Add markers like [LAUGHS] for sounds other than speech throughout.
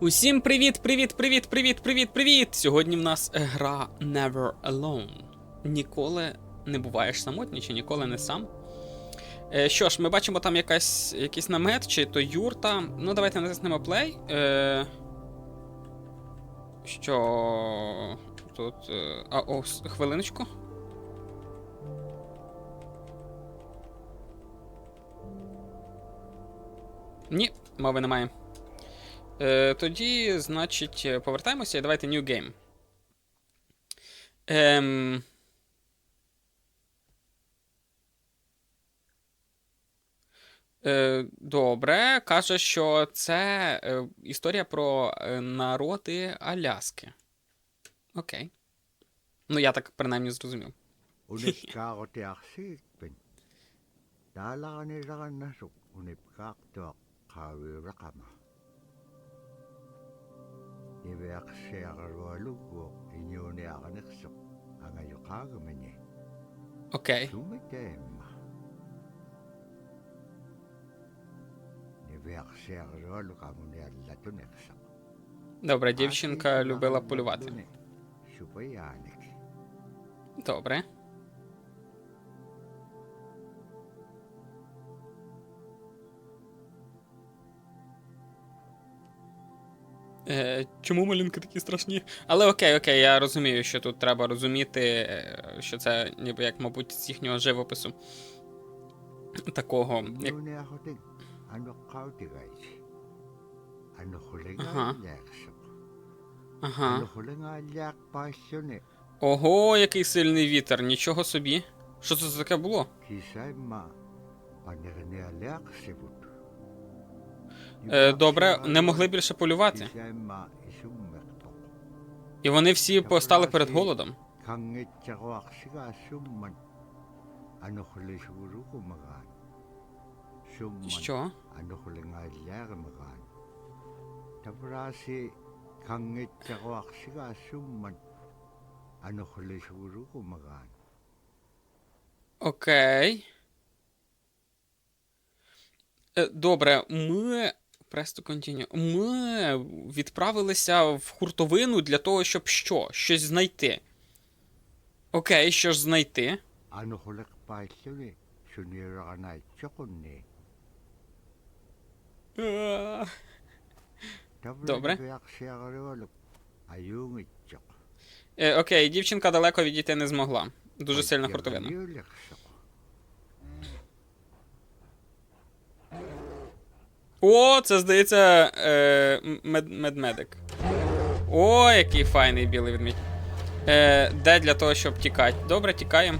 Усім привіт, привіт, привіт, привіт, привіт, привіт! Сьогодні в нас гра Never Alone. Ніколи не буваєш самотній чи ніколи не сам. Е, що ж, ми бачимо там якась, якийсь намет, чи то юрта. Ну, давайте натиснемо play. Е, що тут. Е, а, о, хвилиночку. Ні, мови немає. Е, тоді, значить, е, повертаємося і давайте New Game. Ем... Е, добре, каже, що це е, історія про народи Аляски. Окей. Ну, я так принаймні зрозумів. Iviaqsiaqarualugguuq iñuuniaqanersuq angayoqaagamani. Окей. Sumitaimma. Iviaqsiaqarualuqamuniallatunersuq. Добре, дівчинка любила полювати. Добре. Е, чому малюнки такі страшні? Але окей, окей, я розумію, що тут треба розуміти, е, що це ніби як, мабуть, з їхнього живопису. Такого. Як... Anuqulingaalliaqsuq. Ага. Ого, який сильний вітер, нічого собі. Що це таке було? Е, добре, не могли більше полювати. І вони всі постали перед голодом. Що? Окей. Е, Добре, ми. Press to. Ми відправилися в хуртовину для того, щоб що? Щось знайти. Окей, що ж знайти? Добре. Е, окей, дівчинка далеко відійти не змогла. Дуже сильна хуртовина. О, це здається. Е, мед, медмедик. О, який файний білий ведмідь. Е, де для того, щоб тікати? Добре, тікаємо.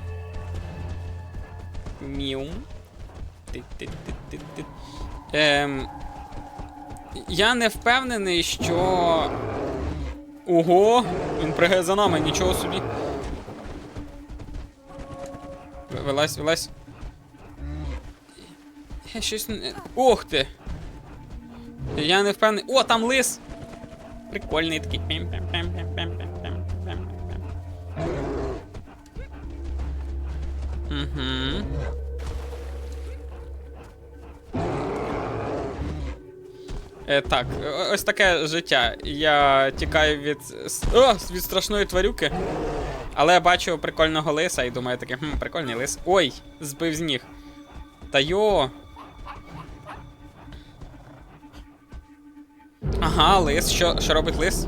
Міум. Ем, я не впевнений, що. Ого! Він пригає за нами, нічого собі. Ви- Вилазь, вилазь. Я щось не. Ти! Я не впевнений. О, там лис! Прикольний такий. Е, так, ось таке життя. Я тікаю від. О, від страшної тварюки. Але я бачу прикольного лиса і думаю таке, хм, прикольний лис. Ой, збив з ніг. Та йо. Ага, лис. Що, що робить лис?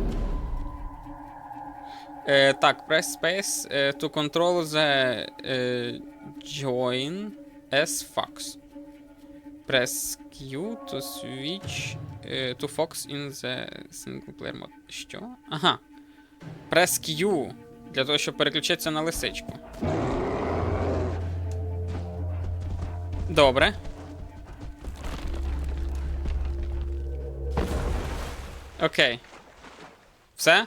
Е, так, press space е, to control the е, join as fox. Press Q to switch е, to fox in the single player mode. Що? Ага. Press Q. Для того, щоб переключитися на лисичку. Добре. Окей. Все?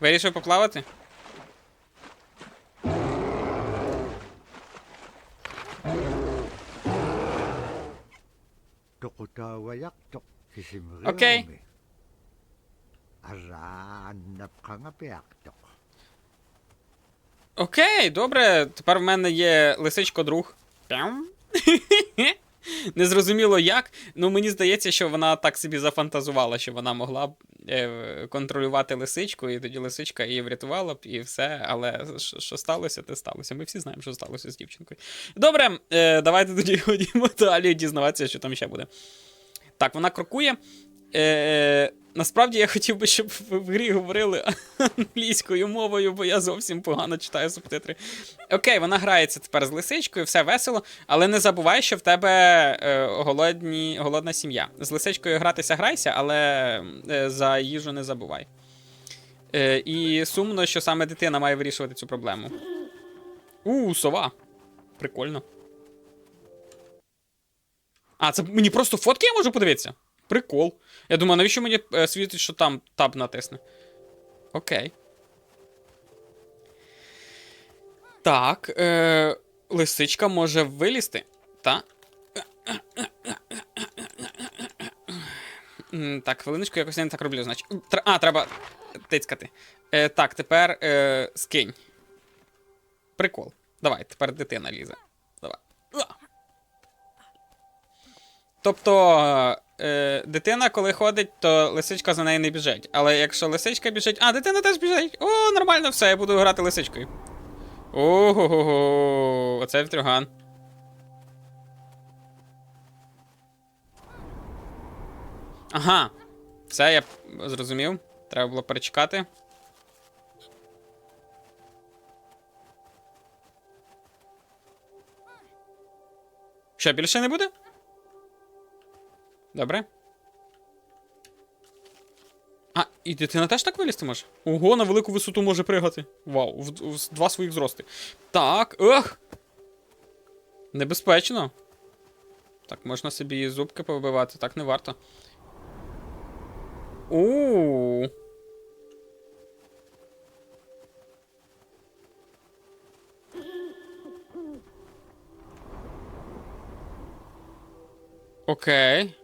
Вирішив поплавати? Araannapqangapiaqtoq. Окей, добре. Тепер в мене є лисичко друг. Пям. [LAUGHS] [LAUGHS] Незрозуміло як. Ну мені здається, що вона так собі зафантазувала, що вона могла б е, контролювати лисичку, і тоді лисичка її врятувала б, і все. Але що, сталося, те сталося. Ми всі знаємо, що сталося з дівчинкою. Добре, е, давайте тоді [LAUGHS] ходімо далі дізнаватися, що там ще буде. Так, вона крокує. Е, насправді я хотів би, щоб ви в грі говорили англійською мовою, бо я зовсім погано читаю субтитри. Окей, вона грається тепер з лисичкою, все весело, але не забувай, що в тебе е, голодні, голодна сім'я. З лисичкою гратися грайся, але е, за їжу не забувай. Е, і сумно, що саме дитина має вирішувати цю проблему. У, сова. Прикольно. А, це мені просто фотки я можу подивитися? Прикол. Я думаю, навіщо мені е, світить, що там таб натисне? Окей. Так. Е, лисичка може вилізти. Та. Так, хвилиночку, якось я не так роблю, значить. А, треба тицькати. Е, так, тепер е, скинь. Прикол. Давай, тепер дитина лізе. Давай. Тобто, е, дитина, коли ходить, то лисичка за нею не біжить. Але якщо лисичка біжить. А, дитина теж біжить. О, нормально, все, я буду грати лисичкою. Ого, оце втрюган. Ага. Все, я зрозумів. Треба було перечекати. Що, більше не буде? Добре. А, і дитина теж так вилізти може? Ого, на велику висоту може пригати. Вау, в, в два своїх зрости. Так, ех! Небезпечно. Так, можна собі зубки повибивати, так не варто. у Окей.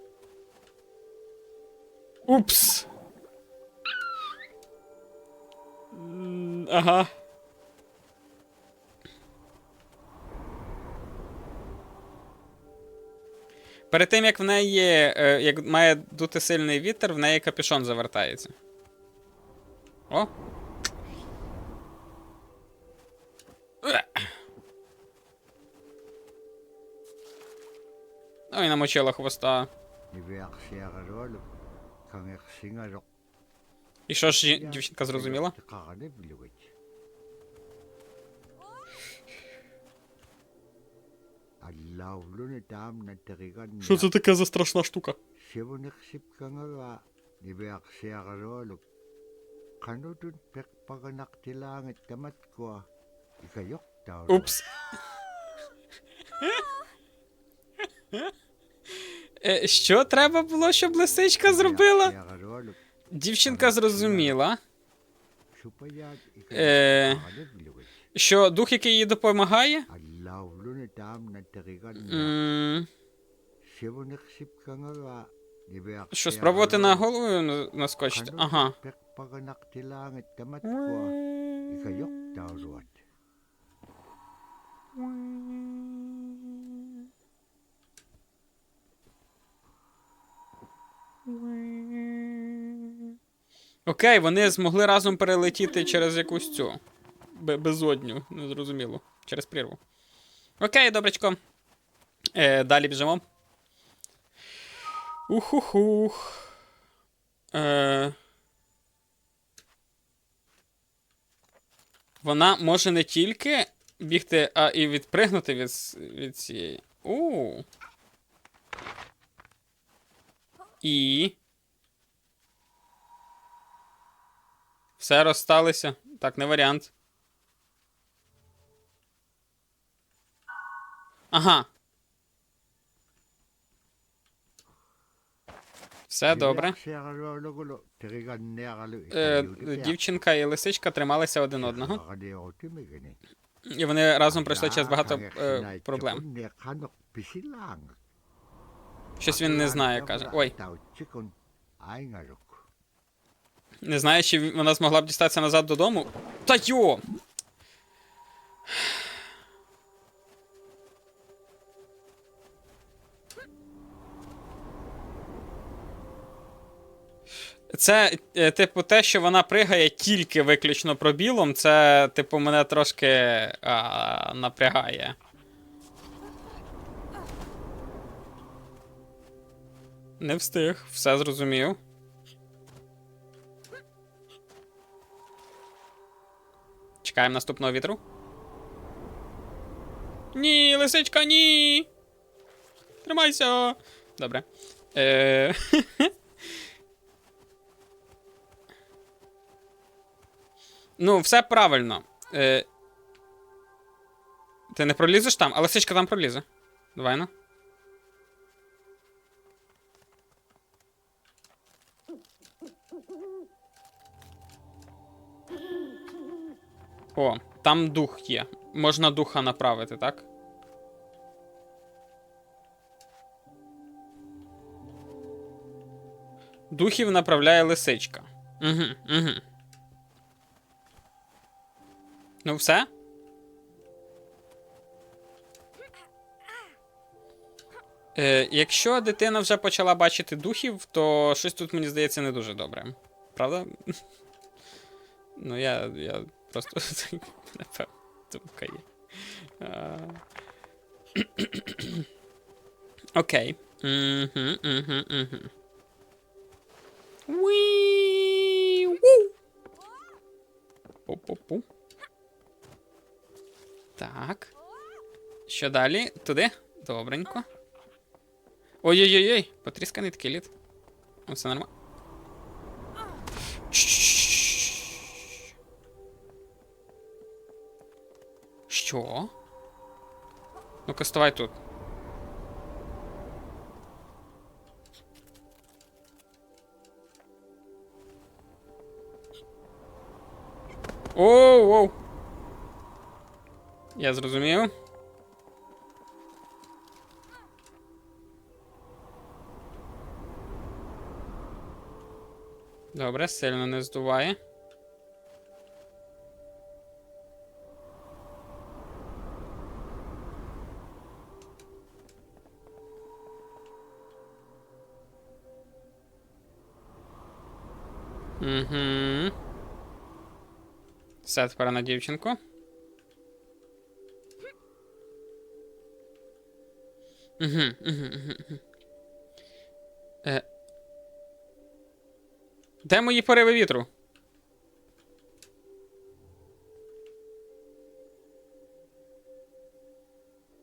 Упс. Ага. Перед тим, як в неї, е, як має дути сильний вітер, в неї капюшон завертається. О. Ой, намочила хвоста. Ивиарсиаралуалу кангерсингалоq І що ж жі- дівчинка зрозуміла? Тикаранавлугит. Аллаулуни таамна териганна. Що це таке за страшна штука? сивунерсипкангава ивиарсиаралуалу канутун пекпаганартилаангат таматкуа икайортаа Упс. [LAUGHS] Е, Що треба було, щоб лисичка зробила? Дівчинка зрозуміла, Е, що дух, який їй допомагає. м, Що, спробувати на голову на- наскочити? Ага. Окей, вони змогли разом перелетіти через якусь цю безодню, незрозуміло, через прірву. Окей, добречко. Е, далі біжимо. Ухухух. Е, вона може не тільки бігти, а і відпригнути від, від цієї. У. І. Все розсталися. Так, не варіант. Ага. Все добре. Е, дівчинка і лисичка трималися один одного. І вони разом пройшли через багато е, проблем. Щось він не знає, каже. Ой. Не знає, чи вона змогла б дістатися назад додому. Та йо! Це, е, типу, те, що вона пригає тільки виключно пробілом, це, типу, мене трошки а, напрягає. Не встиг, все зрозумів. Чекаємо наступного вітру. Ні, лисичка, ні. Тримайся. Добре. Е... [LAUGHS] ну, все правильно. Е... Ти не пролізеш там, а лисичка там пролізе. Давай ну. О, там дух є. Можна духа направити, так? Духів направляє лисичка. Угу, угу. Ну, все? Е, якщо дитина вже почала бачити духів, то щось тут, мені здається, не дуже добре. Правда? Ну, я, я просто [LAUGHS] напевно, думка є. [CLEARS THROAT] Окей. Пу-пу-пу. Так. Що далі? Туди? Добренько. Ой-ой-ой, потрісканий такий лід. Ну, Все нормально. Що? Ну-ка, ставай тут. Оу, оу. Я зрозумів. Добре, сильно не здуває. Угу. Все, тепер на дівчинку. Угу, угу, угу. Е. Де мої пориви вітру?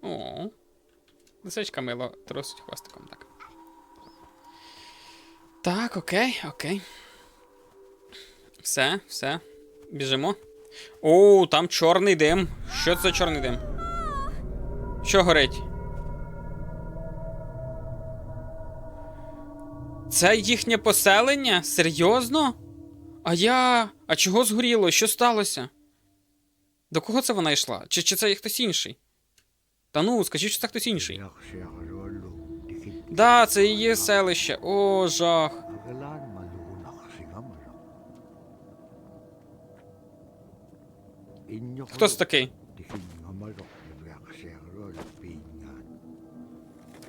О. Лисичка мило трусить хвостиком, так. Так, окей, окей. Все, все. Біжимо. О, там чорний дим. Що це за чорний дим? Що горить? Це їхнє поселення? Серйозно? А я. А чого згоріло? Що сталося? До кого це вона йшла? Чи, чи це хтось інший? Та ну, скажіть, що це хтось інший. Да, це її селище. О, жах. Inyo Хто це такий?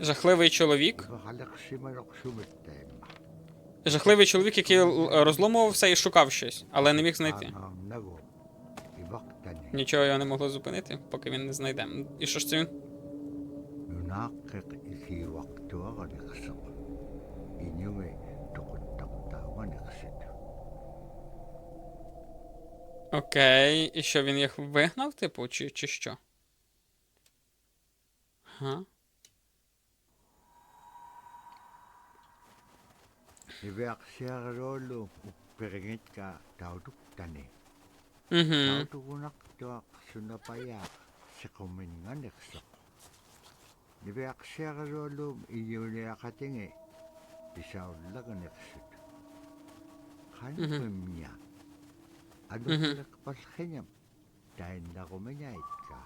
Жахливий чоловік. Жахливий чоловік, який розломувався і шукав щось, але не міг знайти. Нічого його не могло зупинити, поки він не знайде. І що ж це він? Окей. І що він їх вигнав, типу, чи, чи що? Ага. Iviaqsiaqaluallu uppiringitka tautuktani. Угу. Tautugunaqtuaq sunapayaaq siquminganiqseq. Iviaqsiaqaluallum inyuniaqatingi pisaullaganiqsit. Qanpimña. Anuqliqpalqiñam tainnaqumiñaitka.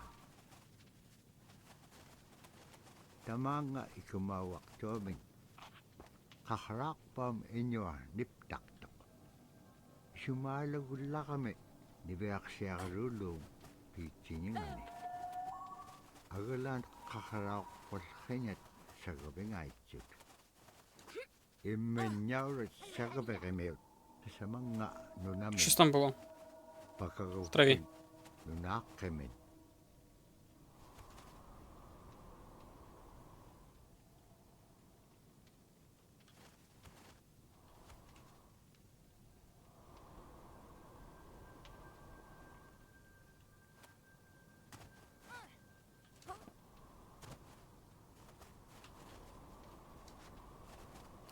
Tamaanga ikumauaqtuamin qaqraaqpam iñua niptaqtaq. Sumaalagullaqami niviaqsiaqalullum piitsiñingani. Agalaan qaqraaqpalqiñat sagabingaitsut. Imminñaurat sagabiqimiut sa mga nunamin. Щось там було. Pagkakaupin. travі. Nunakemin.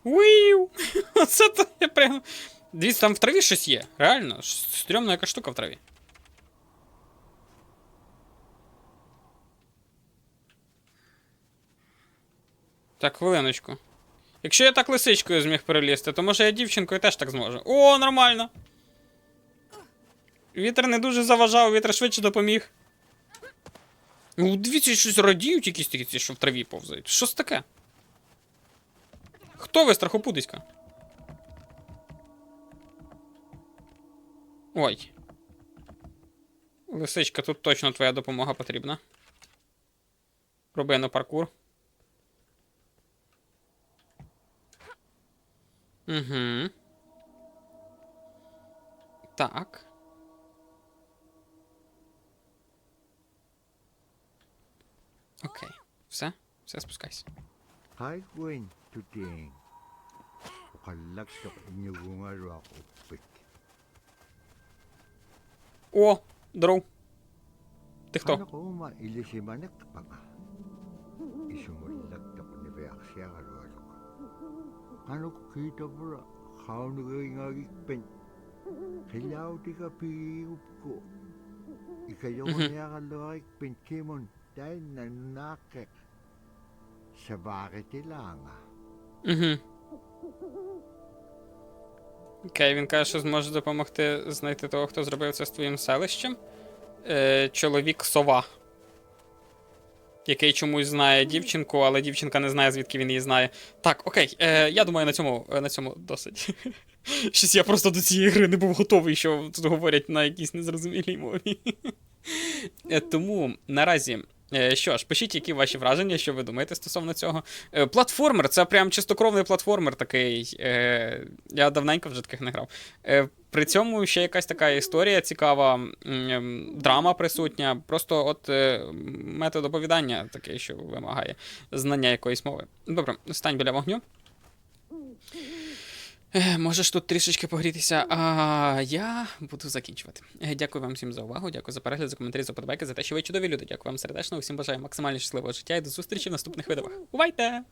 Уїу! Оце то я прям. Дивіться, там в траві щось є. Реально, Ш- стрьомна яка штука в траві. Так, хвилиночку. Якщо я так лисичкою зміг перелізти, то може я дівчинкою теж так зможу. О, нормально! Вітер не дуже заважав, вітер швидше допоміг. Ну, дивіться, щось радіють якісь такі, що в траві повзають. Що це таке? Хто ви, страхопудиська? Ой. Лисичка, тут точно твоя допомога потрібна. Роби на паркур. Угу. Так. Окей. Все? Все, спускайся. Upik. О, дров. Ти хто? Ano Окей, він каже, що зможе допомогти знайти того, хто зробив це з твоїм селищем. Е, чоловік сова. Який чомусь знає дівчинку, але дівчинка не знає, звідки він її знає. Так, окей, е, я думаю, на цьому, е, на цьому досить. [LAUGHS] Щось я просто до цієї гри не був готовий, що тут говорять на якійсь незрозумілій мові. [LAUGHS] Е, Тому наразі. Е, Що ж, пишіть, які ваші враження, що ви думаєте стосовно цього. Е, Платформер, це прям чистокровний платформер такий. Е, Я давненько вже таких не грав. При цьому ще якась така історія цікава, ем, драма присутня. Просто от метод оповідання такий, що вимагає знання якоїсь мови. Добре, стань біля вогню. Можеш тут трішечки погрітися, а я буду закінчувати. Дякую вам всім за увагу, дякую за перегляд, за коментарі, за подобайки, за те, що ви чудові люди. Дякую вам сердечно, усім бажаю максимально щасливого життя і до зустрічі в наступних видах. Бувайте!